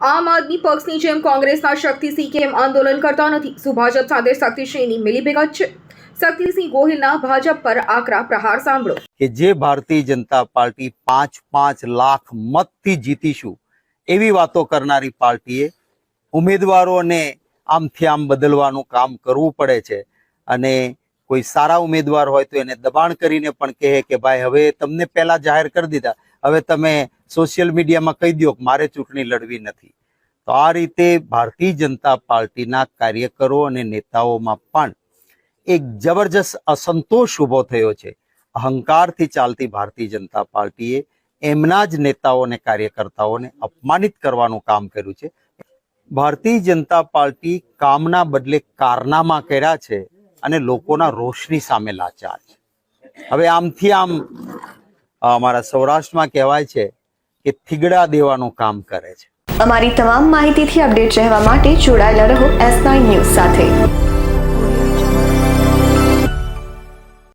આમ આદમી પક્ષની જેમ કોંગ્રેસના શક્તિસિંહ કેમ આંદોલન કરતા નથી? શું સાથે શક્તિસિંહની મિલીભગત છે. શક્તિસિંહ ગોહિલના ભાજપ પર આકરા પ્રહાર સાંભળો. કે જે ભારતીય જનતા પાર્ટી પાંચ પાંચ લાખ મતથી જીતીશું, એવી વાતો કરનારી પાર્ટીએ ઉમેદવારોને આમથી આમ બદલવાનું કામ કરવું પડે છે. અને કોઈ સારા ઉમેદવાર હોય તો એને દબાણ કરીને પણ કહે કે ભાઈ, હવે તમને પહેલા જાહેર કરી દીધા. હવે તમે સોશિયલ મીડિયામાં કહી દો કે મારે ચૂંટણી લડવી નથી. તો આ રીતે ભારતીય જનતા પાર્ટીના કાર્યકરો અને નેતાઓમાં પણ એક જબરજસ્ત અસંતોષ ઊભો થયો છે. અહંકારથી ચાલતી ભારતીય જનતા પાર્ટીએ એમના જ નેતાઓ અને કાર્યકર્તાઓને અપમાનિત કરવાનું કામ કર્યું છે. ભારતીય જનતા પાર્ટી કામના બદલે કારનામા કર્યા છે અને લોકોના રોષની સામે લાચાર છે. હવે આમથી આમ અમારા સૌરાષ્ટ્રમાં કહેવાય છે કે થીગડા દેવાનું કામ કરે છે. અમારી તમામ માહિતીથી અપડેટ રહેવા માટે જોડાયેલા રહો એસ નાઇન ન્યૂઝ સાથે.